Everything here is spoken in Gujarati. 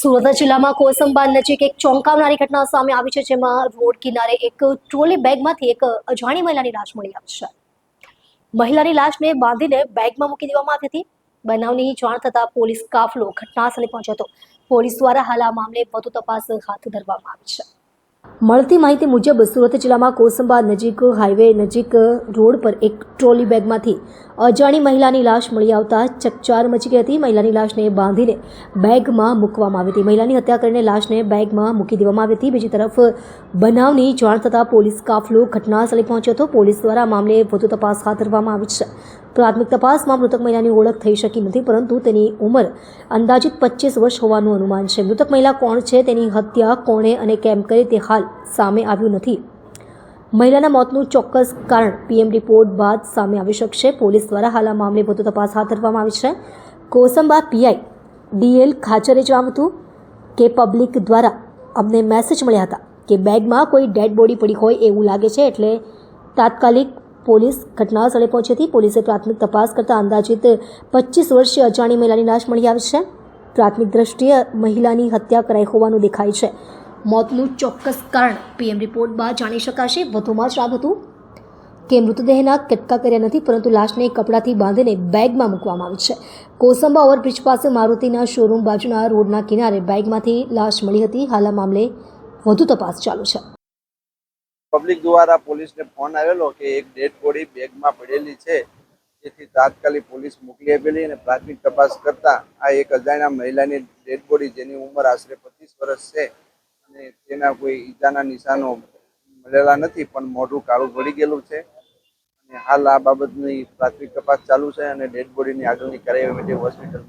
સુરત જિલ્લામાં કોસંબા નજીક એક ચોંકાવનારી ઘટના સામે આવી છે, જેમાં રોડ કિનારે એક ટ્રોલી બેગમાંથી એક અજાણી મહિલાની લાશ મળી આવી છે. મહિલાની લાશને બાંધીને બેગમાં મૂકી દેવામાં આવી હતી. બનાવની જાણ થતાં પોલીસ કાફલો ઘટનાસ્થળે પહોંચ્યો હતો. પોલીસ દ્વારા હાલ આ મામલે વધુ તપાસ હાથ ધરવામાં આવી છે. મળતી માહિતી મુજબ સુરત જિલ્લામાં કોસંબા નજીક હાઈવે નજીક રોડ પર એક ટ્રોલી બેગમાંથી અજાણી મહિલાની લાશ મળી આવતા ચકચાર મચી ગઈ હતી. મહિલાની લાશને બાંધીને બેગમાં મૂકવામાં આવી હતી. મહિલાની હત્યા કરીને લાશને બેગમાં મૂકી દેવામાં આવી હતી. બીજી તરફ બનાવની જાણ થતાં પોલીસ કાફલો ઘટના સ્થળે પહોંચ્યો હતો. પોલીસ દ્વારા મામલે વધુ તપાસ હાથ ધરવામાં આવી છે. પ્રાથમિક તપાસમાં મૃતક મહિલાની ઓળખ થઈ શકી નથી, પરંતુ તેની ઉંમર અંદાજિત પચીસ વર્ષ હોવાનું અનુમાન છે. મૃતક મહિલા કોણ છે, તેની હત્યા કોણે અને કેમ કરી, તે હાલ સામે આવ્યું નથી. મહિલાના મોતનું ચોક્કસ કારણ પીએમ રિપોર્ટ બાદ સામે આવી શકશે. પોલીસ દ્વારા હાલ આ મામલે વધુ તપાસ હાથ ધરવામાં આવી છે. કોસંબા પીઆઈ ડીએલ ખાચરે જણાવ્યું હતું કે પબ્લિક દ્વારા અમને મેસેજ મળ્યા હતા કે બેગમાં કોઈ ડેડ બોડી પડી હોય એવું લાગે છે એટલે તાત્કાલિક પોલીસ ઘટના સ્થળે પહોંચી હતી. પોલીસે પ્રાથમિક તપાસ કરતાં અંદાજિત પચીસ વર્ષીય અજાણી મહિલાની લાશ મળી આવી છે. પ્રાથમિક દ્રષ્ટિએ મહિલાની હત્યા કરાઈ હોવાનું દેખાય છે. મોતનું ચોક્કસ કારણ પીએમ રિપોર્ટ બાદ જાણી શકાશે. વધુમાં જણાવ્યું હતું કે મૃતદેહના કટકા કર્યા નથી, પરંતુ લાશને કપડાથી બાંધીને બેગમાં મૂકવામાં આવી છે. કોસંબા ઓવરબ્રિજ પાસે મારુતિના શોરૂમ બાજુના રોડના કિનારે બેગમાંથી લાશ મળી હતી. હાલ આ મામલે વધુ તપાસ ચાલુ છે. પબ્લિક દ્વારા પોલીસને ફોન આવેલો કે એક ડેડ બોડી બેગમાં પડેલી છે. જેથી તાત્કાલિક પોલીસ મોકલી આપેલી અને પ્રાથમિક તપાસ કરતા આ એક અજાણ્યા મહિલાની ડેડ બોડી જેની ઉંમર આશરે પચીસ વર્ષ છે. અને તેના કોઈ ઈજાના નિશાનો મળેલા નથી, પણ મોઢું કાળું પડી ગયેલું છે. અને હાલ આ બાબતની પ્રાથમિક તપાસ ચાલુ છે અને ડેડ બોડીની આગળની કાર્યવાહી માટે હોસ્પિટલ